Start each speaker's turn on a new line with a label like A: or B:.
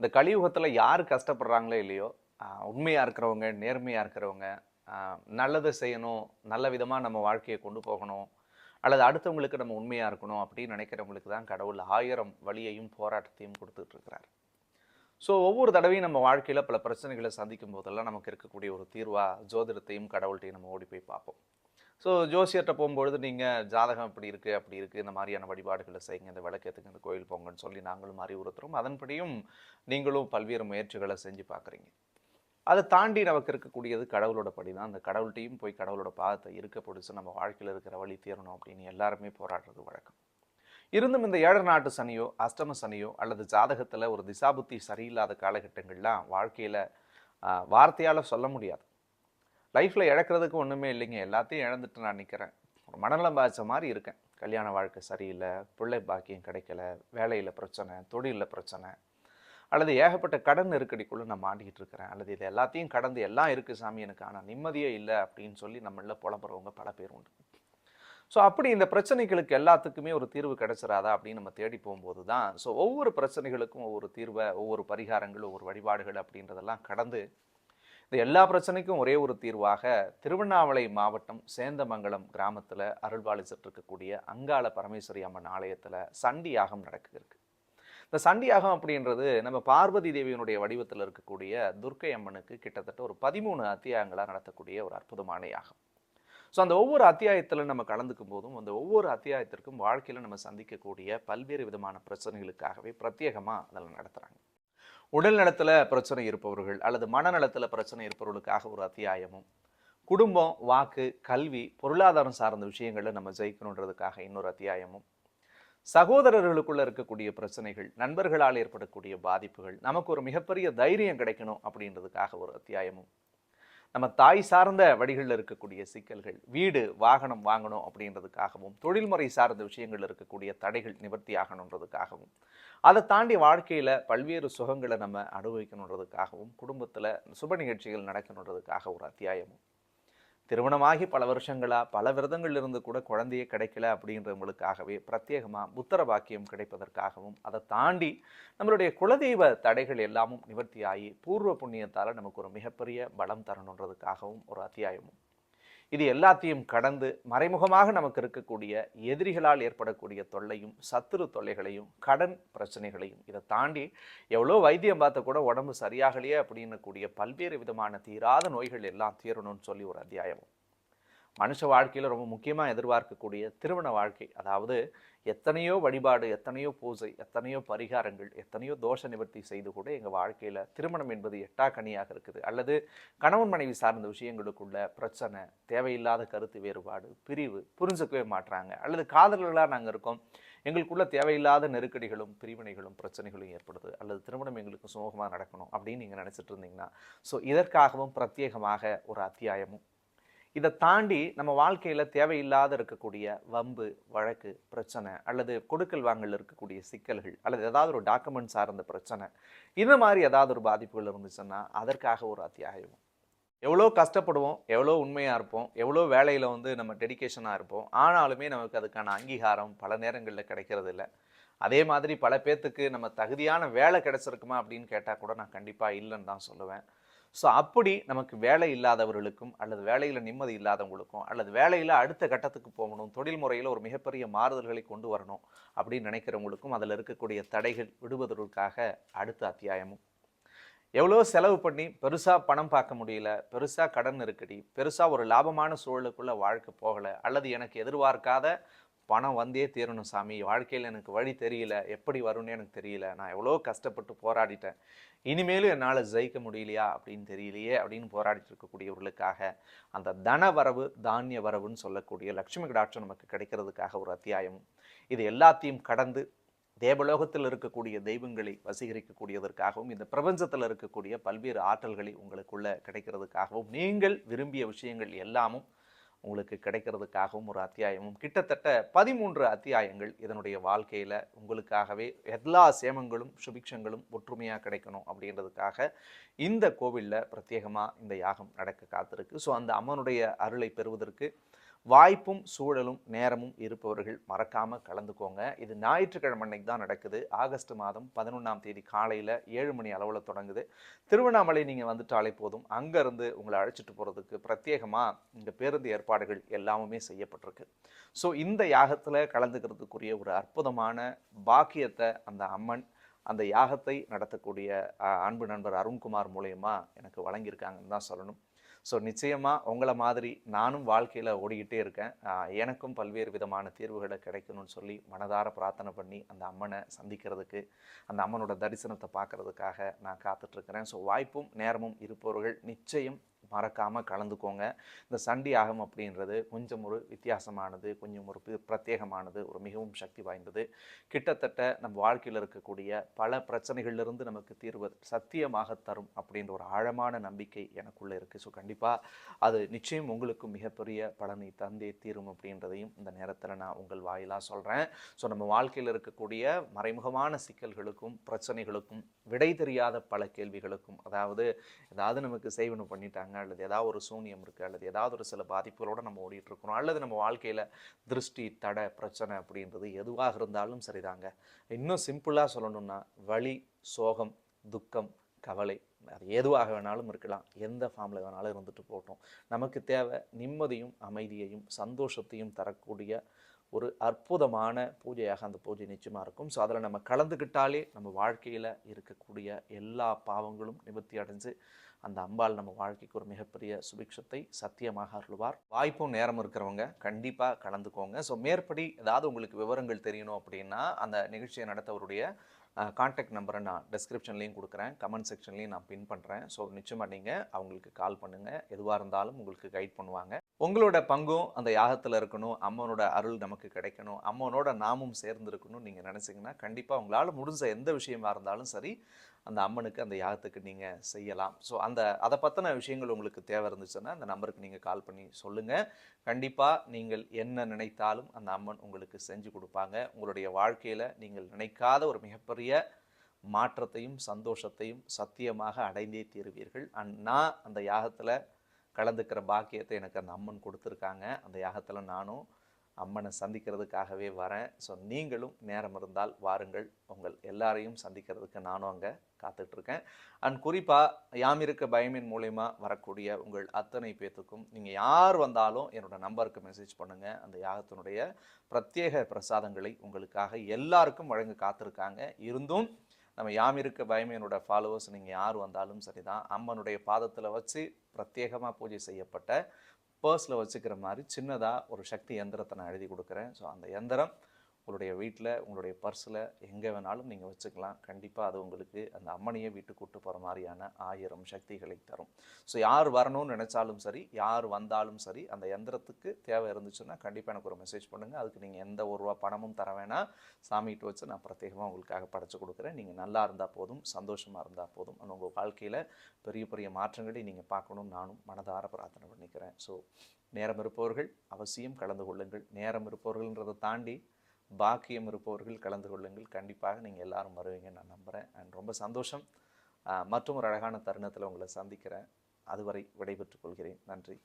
A: இந்த கலியுகத்தில் யார் கஷ்டப்படுறாங்களோ இல்லையோ உண்மையாக இருக்கிறவங்க நேர்மையாக இருக்கிறவங்க நல்லதை செய்யணும் நல்ல விதமாக நம்ம வாழ்க்கையை கொண்டு போகணும் அல்லது அடுத்தவங்களுக்கு நம்ம உண்மையாக இருக்கணும் அப்படின்னு நினைக்கிறவங்களுக்கு தான் கடவுள் ஆயிரம் வழியையும் போராட்டத்தையும் கொடுத்துட்ருக்கிறார் ஸோ ஒவ்வொரு தடவையும் நம்ம வாழ்க்கையில் பல பிரச்சனைகளை சந்திக்கும் போதெல்லாம் நமக்கு இருக்கக்கூடிய ஒரு தீர்வாக ஜோதிடத்தையும் கடவுள்கிட்டையும் நம்ம ஓடி போய் பார்ப்போம். ஸோ ஜோசியர்கிட்ட போகும்பொழுது நீங்கள் ஜாதகம் இப்படி இருக்குது அப்படி இருக்குது இந்த மாதிரியான வழிபாடுகளை செய்யுங்க இந்த விளக்கத்துக்கு இந்த கோயில் போங்கன்னு சொல்லி நாங்களும் அறிவுறுத்துறோம். அதன்படியும் நீங்களும் பல்வேறு முயற்சிகளை செஞ்சு பார்க்குறீங்க அதை தாண்டி நமக்கு இருக்கக்கூடியது கடவுளோட படி தான் அந்த கடவுள்கிட்டையும் போய் கடவுளோட பாதத்தை இருக்க பிடிச்சி நம்ம வாழ்க்கையில் இருக்கிற வழி தீரணும் அப்படின்னு எல்லாருமே போராடுறது வழக்கம். இருந்தும் இந்த ஏழரை நாட்டு சனியோ அஷ்டம சனியோ அல்லது ஜாதகத்தில் ஒரு திசாபுத்தி சரியில்லாத காலகட்டங்கள்லாம் வாழ்க்கையில் வார்த்தையால் சொல்ல முடியாது. லைஃப்பில் இழக்கிறதுக்கு ஒன்றுமே இல்லைங்க. எல்லாத்தையும் இழந்துட்டு நான் நிற்கிறேன் ஒரு மனநலம் பாதித்த மாதிரி இருக்கேன். கல்யாண வாழ்க்கை சரியில்லை பிள்ளை பாக்கியம் கிடைக்கல வேலையில் பிரச்சனை தொழிலில் பிரச்சனை அல்லது ஏகப்பட்ட கடன் நெருக்கடிக்குள்ளே நான் மாட்டிக்கிட்டு இருக்கிறேன். அல்லது இது எல்லாத்தையும் கடந்து எல்லாம் இருக்குது சாமி எனக்கு ஆனால் நிம்மதியே இல்லை அப்படின்னு சொல்லி நம்மள புலம்புறவங்க பல பேர் உண்டு. ஸோ அப்படி இந்த பிரச்சனைகளுக்கு எல்லாத்துக்குமே ஒரு தீர்வு கிடைச்சிடாதா அப்படின்னு நம்ம தேடி போகும்போது தான் ஸோ ஒவ்வொரு பிரச்சனைகளுக்கும் ஒவ்வொரு தீர்வை ஒவ்வொரு பரிகாரங்கள் ஒவ்வொரு வழிபாடுகள் அப்படின்றதெல்லாம் கடந்து இந்த எல்லா பிரச்சனைக்கும் ஒரே ஒரு தீர்வாக திருவண்ணாமலை மாவட்டம் சேந்தமங்கலம் கிராமத்தில் அருள்பாலிச்சிட்டு இருக்கக்கூடிய அங்காள பரமேஸ்வரி அம்மன் ஆலயத்தில் சண்டி யாகம் நடக்குது. இந்த சண்டி யாகம் அப்படின்றது நம்ம பார்வதி தேவியினுடைய வடிவத்தில் இருக்கக்கூடிய துர்க்கை அம்மனுக்கு கிட்டத்தட்ட ஒரு பதிமூணு அத்தியாயங்களாக நடத்தக்கூடிய ஒரு அற்புதமான யாகம். ஸோ அந்த ஒவ்வொரு அத்தியாயத்தில் நம்ம கலந்துக்கும் போதும் அந்த ஒவ்வொரு அத்தியாயத்திற்கும் வாழ்க்கையில் நம்ம சந்திக்கக்கூடிய பல்வேறு விதமான பிரச்சனைகளுக்காகவே பிரத்யேகமாக அதில் நடத்துகிறாங்க உடல் நலத்தில் பிரச்சனை இருப்பவர்கள் அல்லது மனநலத்தில் பிரச்சனை இருப்பவர்களுக்காக ஒரு அத்தியாயமும். குடும்பம் வாக்கு கல்வி பொருளாதாரம் சார்ந்த விஷயங்களில் நம்ம ஜெயிக்கணுன்றதுக்காக இன்னொரு அத்தியாயமும். சகோதரர்களுக்குள்ள இருக்கக்கூடிய பிரச்சனைகள் நண்பர்களால் ஏற்படக்கூடிய பாதிப்புகள் நமக்கு ஒரு மிகப்பெரிய தைரியம் கிடைக்கணும் அப்படின்றதுக்காக ஒரு அத்தியாயமும். நம்ம தாய் சார்ந்த வழிகளில் இருக்கக்கூடிய சிக்கல்கள் வீடு வாகனம் வாங்கணும் அப்படின்றதுக்காகவும் தொழில்முறை சார்ந்த விஷயங்கள் இருக்கக்கூடிய தடைகள் நிவர்த்தி ஆகணுன்றதுக்காகவும் அதை தாண்டி வாழ்க்கையில் பல்வேறு சுகங்களை நம்ம அனுபவிக்கணுன்றதுக்காகவும் குடும்பத்தில் சுப நிகழ்ச்சிகள் நடக்கணுன்றதுக்காக ஒரு அத்தியாயமும். திருமணமாகி பல வருஷங்களாக பல விரதங்கள் இருந்து கூட குழந்தையே கிடைக்கல அப்படின்றவங்களுக்காகவே பிரத்யேகமாக புத்தர பாக்கியம் கிடைப்பதற்காகவும் அதை தாண்டி நம்மளுடைய குலதெய்வ தடைகள் எல்லாமும் நிவர்த்தியாகி பூர்வ புண்ணியத்தால் நமக்கு ஒரு மிகப்பெரிய பலம் தரணுன்றதுக்காகவும் ஒரு அத்தியாயமும். இது எல்லாத்தையும் கடந்து மறைமுகமாக நமக்கு இருக்கக்கூடிய எதிரிகளால் ஏற்படக்கூடிய தொல்லையும் சத்துரு தொல்லைகளையும் கடன் பிரச்சனைகளையும் இதை தாண்டி எவ்வளோ வைத்தியம் பார்த்த கூட உடம்பு சரியாகலையே அப்படின்னு கூடிய பல்வேறு விதமான தீராத நோய்கள் எல்லாம் தீரணும்னு சொல்லி ஒரு அத்தியாயமும் மனுஷ வாழ்க்கையில் ரொம்ப முக்கியமாக எதிர்பார்க்கக்கூடிய திருமண வாழ்க்கை. அதாவது எத்தனையோ வழிபாடு எத்தனையோ பூஜை எத்தனையோ பரிகாரங்கள் எத்தனையோ தோஷ நிவர்த்தி செய்து கூட எங்கள் வாழ்க்கையில் திருமணம் என்பது எட்டா கனியாக இருக்குது. அல்லது கணவன் மனைவி சார்ந்த விஷயங்களுக்குள்ள பிரச்சனை தேவையில்லாத கருத்து வேறுபாடு பிரிவு புரிஞ்சுக்கவே மாட்றாங்க. அல்லது காதலர்களாக நாங்கள் இருக்கோம். எங்களுக்குள்ள தேவையில்லாத நெருக்கடிகளும் பிரிவினைகளும் பிரச்சனைகளும் ஏற்படுது. அல்லது திருமணம் எங்களுக்கு சுமூகமாக நடக்கணும் அப்படின்னு நீங்கள் நினச்சிட்டு இருந்தீங்கன்னா ஸோ இதற்காகவும் பிரத்யேகமாக ஒரு அத்தியாயமும் இதை தாண்டி நம்ம வாழ்க்கையில் தேவையில்லாத இருக்கக்கூடிய வம்பு வழக்கு பிரச்சனை அல்லது கொடுக்கல் வாங்கல் இருக்கக்கூடிய சிக்கல்கள் அல்லது ஏதாவது ஒரு டாக்குமெண்ட் சார்ந்த பிரச்சனை இந்த மாதிரி ஏதாவது ஒரு பாதிப்புகள் இருந்துச்சுன்னா அதற்காக ஒரு அத்தியாயம். எவ்வளோ கஷ்டப்படுவோம் எவ்வளோ உண்மையாக இருப்போம் எவ்வளோ வேலையில் வந்து நம்ம டெடிகேஷனாக இருப்போம் ஆனாலுமே நமக்கு அதுக்கான அங்கீகாரம் பல நேரங்களில் கிடைக்கிறது இல்லை அதே மாதிரி பல பேர்த்துக்கு நம்ம தகுதியான வேலை கிடைச்சிருக்குமா அப்படின்னு கேட்டால் கூட நான் கண்டிப்பாக இல்லைன்னு தான் சொல்லுவேன். ஸோ அப்படி நமக்கு வேலை இல்லாதவர்களுக்கும் அல்லது வேலையில் நிம்மதி இல்லாதவங்களுக்கும் அல்லது வேலையில் அடுத்த கட்டத்துக்கு போகணும் தொழில் முறையில் ஒரு மிகப்பெரிய மாறுதல்களை கொண்டு வரணும் அப்படின்னு நினைக்கிறவங்களுக்கும் அதில் இருக்கக்கூடிய தடைகள் விடுவதற்காக அடுத்த அத்தியாயமும். எவ்வளோ செலவு பண்ணி பெருசாக பணம் பார்க்க முடியல பெருசாக கடன் நெருக்கடி பெருசாக ஒரு லாபமான சூழலுக்குள்ளே வாழ்க்கை போகலை அல்லது எனக்கு எதிர்பார்க்காத பணம் வந்தே தீரணும் சாமி. வாழ்க்கையில் எனக்கு வழி தெரியல. எப்படி வரும்னு எனக்கு தெரியல. நான் எவ்வளோ கஷ்டப்பட்டு போராடிட்டேன். இனிமேலும் என்னால் ஜெயிக்க முடியலையா அப்படின்னு தெரியலையே அப்படின்னு போராடிட்டு இருக்கக்கூடியவர்களுக்காக அந்த தன வரவு தானிய வரவுன்னு சொல்லக்கூடிய லட்சுமி கடாட்சம் நமக்கு கிடைக்கிறதுக்காக ஒரு அத்தியாயம். இது எல்லாத்தையும் கடந்து தேவலோகத்தில் இருக்கக்கூடிய தெய்வங்களை வசீகரிக்கக்கூடியதற்காகவும் இந்த பிரபஞ்சத்தில் இருக்கக்கூடிய பல்வேறு ஆற்றல்களை உங்களுக்குள்ள கிடைக்கிறதுக்காகவும் நீங்கள் விரும்பிய விஷயங்கள் எல்லாமும் உங்களுக்கு கிடைக்கிறதுக்காகவும் ஒரு அத்தியாயமும். கிட்டத்தட்ட பதிமூன்று அத்தியாயங்கள் இதனுடைய வாழ்க்கையில் உங்களுக்காகவே எல்லா சேமங்களும் சுபிக்ஷங்களும் ஒற்றுமையாக கிடைக்கணும் அப்படின்றதுக்காக இந்த கோவிலில் பிரத்யேகமாக இந்த யாகம் நடக்க காத்திருக்கு. ஸோ அந்த அம்மனுடைய அருளை பெறுவதற்கு வாய்ப்பும் சூழலும் நேரமும் இருப்பவர்கள் மறக்காமல் கலந்துக்கோங்க. இது ஞாயிற்றுக்கிழமை அன்னைக்கு தான் நடக்குது. ஆகஸ்ட் மாதம் பதினொன்றாம் தேதி காலையில் ஏழு மணி அளவில் தொடங்குது. திருவண்ணாமலை நீங்கள் வந்துட்டாலே போதும். அங்கேருந்து உங்களை அழைச்சிட்டு போகிறதுக்கு பிரத்யேகமாக இந்த பேருந்து ஏற்பாடுகள் எல்லாமே செய்யப்பட்டிருக்கு. ஸோ இந்த யாகத்தில் கலந்துக்கிறதுக்குரிய ஒரு அற்புதமான பாக்கியத்தை அந்த அம்மன் அந்த யாகத்தை நடத்தக்கூடிய அன்பு நண்பர் அருண்குமார் மூலயமா எனக்கு வழங்கியிருக்காங்கன்னு தான் சொல்லணும். ஸோ நிச்சயமாக உங்களை மாதிரி நானும் வாழ்க்கையில் ஓடிக்கிட்டே இருக்கேன். எனக்கும் பல்வேறு விதமான தீர்வுகளை கிடைக்கணும்னு சொல்லி மனதார பிரார்த்தனை பண்ணி அந்த அம்மனை சந்திக்கிறதுக்கு அந்த அம்மனோட தரிசனத்தை பார்க்கறதுக்காக நான் காத்துட்ருக்கிறேன் ஸோ வாய்ப்பும் நேரமும் இருப்பவர்கள் நிச்சயம் மறக்காமல் கலந்துக்கோங்க. இந்த சண்டி யாகம் அப்படின்றது கொஞ்சம் ஒரு வித்தியாசமானது கொஞ்சம் ஒரு பிரத்யேகமானது ஒரு மிகவும் சக்தி வாய்ந்தது. கிட்டத்தட்ட நம்ம வாழ்க்கையில் இருக்கக்கூடிய பல பிரச்சனைகளிலிருந்து நமக்கு தீர்வு சத்தியமாக தரும் அப்படின்ற ஒரு ஆழமான நம்பிக்கை எனக்குள்ளே இருக்குது ஸோ கண்டிப்பாக அது நிச்சயம் உங்களுக்கு மிகப்பெரிய பலனை தந்தே தீரும் அப்படின்றதையும் இந்த நேரத்தில் நான் உங்கள் வாயிலாக சொல்கிறேன் ஸோ நம்ம வாழ்க்கையில் இருக்கக்கூடிய மறைமுகமான சிக்கல்களுக்கும் பிரச்சனைகளுக்கும் விடை தெரியாத பல கேள்விகளுக்கும் அதாவது ஏதாவது நமக்கு செய்வனம் பண்ணிட்டாங்க அல்லது ஏதாவது ஒரு சூனியம் இருக்குது அல்லது ஏதாவது ஒரு சில பாதிப்புகளோடு நம்ம ஓடிட்டுருக்கிறோம் அல்லது நம்ம வாழ்க்கையில் திருஷ்டி தடை பிரச்சனை அப்படின்றது எதுவாக இருந்தாலும் சரிதாங்க. இன்னும் சிம்பிளாக சொல்லணும்னா வலி சோகம் துக்கம் கவலை அது எதுவாக வேணாலும் இருக்கலாம். எந்த ஃபார்மில் வேணாலும் இருந்துட்டு போகட்டும். நமக்கு தேவை நிம்மதியும் அமைதியையும் சந்தோஷத்தையும் தரக்கூடிய ஒரு அற்புதமான பூஜையாக அந்த பூஜை நிச்சயமாக இருக்கும். ஸோ அதில் நம்ம கலந்துக்கிட்டாலே நம்ம வாழ்க்கையில் இருக்கக்கூடிய எல்லா பாவங்களும் நிவர்த்தி அடைஞ்சு அந்த அம்பாள் நம்ம வாழ்க்கைக்கு ஒரு மிகப்பெரிய சுபிக்ஷத்தை சத்தியமாக அருள்வார். வாய்ப்பும் நேரம் இருக்கிறவங்க கண்டிப்பாக கலந்துக்கோங்க. ஸோ மேற்படி ஏதாவது உங்களுக்கு விவரங்கள் தெரியணும் அப்படின்னா அந்த நிகழ்ச்சியை நடத்தவருடைய காண்டாக்ட் நம்பரை நான் டிஸ்கிரிப்ஷன்லேயும் கொடுக்குறேன். கமெண்ட் செக்ஷன்லேயும் நான் பின் பண்ணுறேன் ஸோ நிச்சயமாக நீங்கள் அவங்களுக்கு கால் பண்ணுங்கள் எதுவாக இருந்தாலும் உங்களுக்கு கைட் பண்ணுவாங்க. உங்களோட பங்கும் அந்த யாகத்தில் இருக்கணும். அம்மனோட அருள் நமக்கு கிடைக்கணும். அம்மனோட நாமும் சேர்ந்து இருக்கணும்னு நீங்கள் நினச்சிங்கன்னா கண்டிப்பாக உங்களால் முடிஞ்ச எந்த விஷயமா இருந்தாலும் சரி அந்த அம்மனுக்கு அந்த யாகத்துக்கு நீங்கள் செய்யலாம். ஸோ அந்த அதை பற்றின விஷயங்கள் உங்களுக்கு தேவை இருந்துச்சுன்னா அந்த நம்பருக்கு நீங்கள் கால் பண்ணி சொல்லுங்கள் கண்டிப்பாக நீங்கள் என்ன நினைத்தாலும் அந்த அம்மன் உங்களுக்கு செஞ்சு கொடுப்பாங்க. உங்களுடைய வாழ்க்கையில் நீங்கள் நினைக்காத ஒரு மிகப்பெரிய மாற்றத்தையும் சந்தோஷத்தையும் சத்தியமாக அடைந்தே தீருவீர்கள். அண்ட் நான் அந்த யாகத்தில் கலந்துக்கிற பாக்கியத்தை எனக்கு அந்த அம்மன் கொடுத்துருக்காங்க. அந்த யாகத்தில் நானும் அம்மனை சந்திக்கிறதுக்காகவே வரேன். ஸோ நீங்களும் நேரம் இருந்தால் வாருங்கள். உங்கள் எல்லாரையும் சந்திக்கிறதுக்கு நானும் அங்கே காத்துட்ருக்கேன். அண்ட் குறிப்பாக யாம் இருக்க பயமின் மூலயமா வரக்கூடிய உங்கள் அத்தனை பேத்துக்கும் நீங்கள் யார் வந்தாலும் என்னோட நம்பருக்கு மெசேஜ் பண்ணுங்கள் அந்த யாகத்தினுடைய பிரத்யேக பிரசாதங்களை உங்களுக்காக எல்லாருக்கும் வழங்க காத்திருக்காங்க. இருந்தும் நம்ம யாம் இருக்க பயமையனோட ஃபாலோவர்ஸ் நீங்கள் யார் வந்தாலும் சரி தான் அம்மனுடைய பாதத்தில் வச்சு பிரத்யேகமாக பூஜை செய்யப்பட்ட பர்ஸில் வச்சுக்கிற மாதிரி சின்னதாக ஒரு சக்தி எந்திரத்தை நான் எழுதி கொடுக்குறேன். ஸோ அந்த எந்திரம் உங்களுடைய வீட்டில் உங்களுடைய பர்ஸில் எங்கே வேணாலும் நீங்கள் வச்சுக்கலாம். கண்டிப்பாக அது உங்களுக்கு அந்த அம்மனையே வீட்டுக்கு கூட்டு போகிற மாதிரியான ஆயிரம் சக்திகளை தரும். ஸோ யார் வரணும்னு நினச்சாலும் சரி யார் வந்தாலும் சரி அந்த எந்திரத்துக்கு தேவை இருந்துச்சுன்னா கண்டிப்பாக எனக்கு ஒரு மெசேஜ் பண்ணுங்கள் அதுக்கு நீங்கள் எந்த ஒரு ரூபா பணமும் தர வேணாம். சாமிகிட்ட வச்சு நான் பிரத்யேகமாக உங்களுக்காக படைச்சு கொடுக்குறேன். நீங்கள் நல்லா இருந்தால் போதும் சந்தோஷமாக இருந்தால் போதும். ஆனால் உங்கள் வாழ்க்கையில் பெரிய பெரிய மாற்றங்களை நீங்கள் பார்க்கணும்னு நானும் மனதார பிரார்த்தனை பண்ணிக்கிறேன். ஸோ நேரம் இருப்பவர்கள் அவசியம் கலந்து கொள்ளுங்கள். நேரம் இருப்பவர்கள்ன்றதை தாண்டி பாக்கியம் இருப்பவர்கள் கலந்து கொள்ளுங்கள். கண்டிப்பாக நீங்கள் எல்லாரும் வருவீங்கன்னு நான் நம்புகிறேன் அண்ட் ரொம்ப சந்தோஷம். மற்றும் ஒரு அழகான தருணத்தில் உங்களை சந்திக்கிறேன். அதுவரை விடைபெற்றுக் கொள்கிறேன். நன்றி.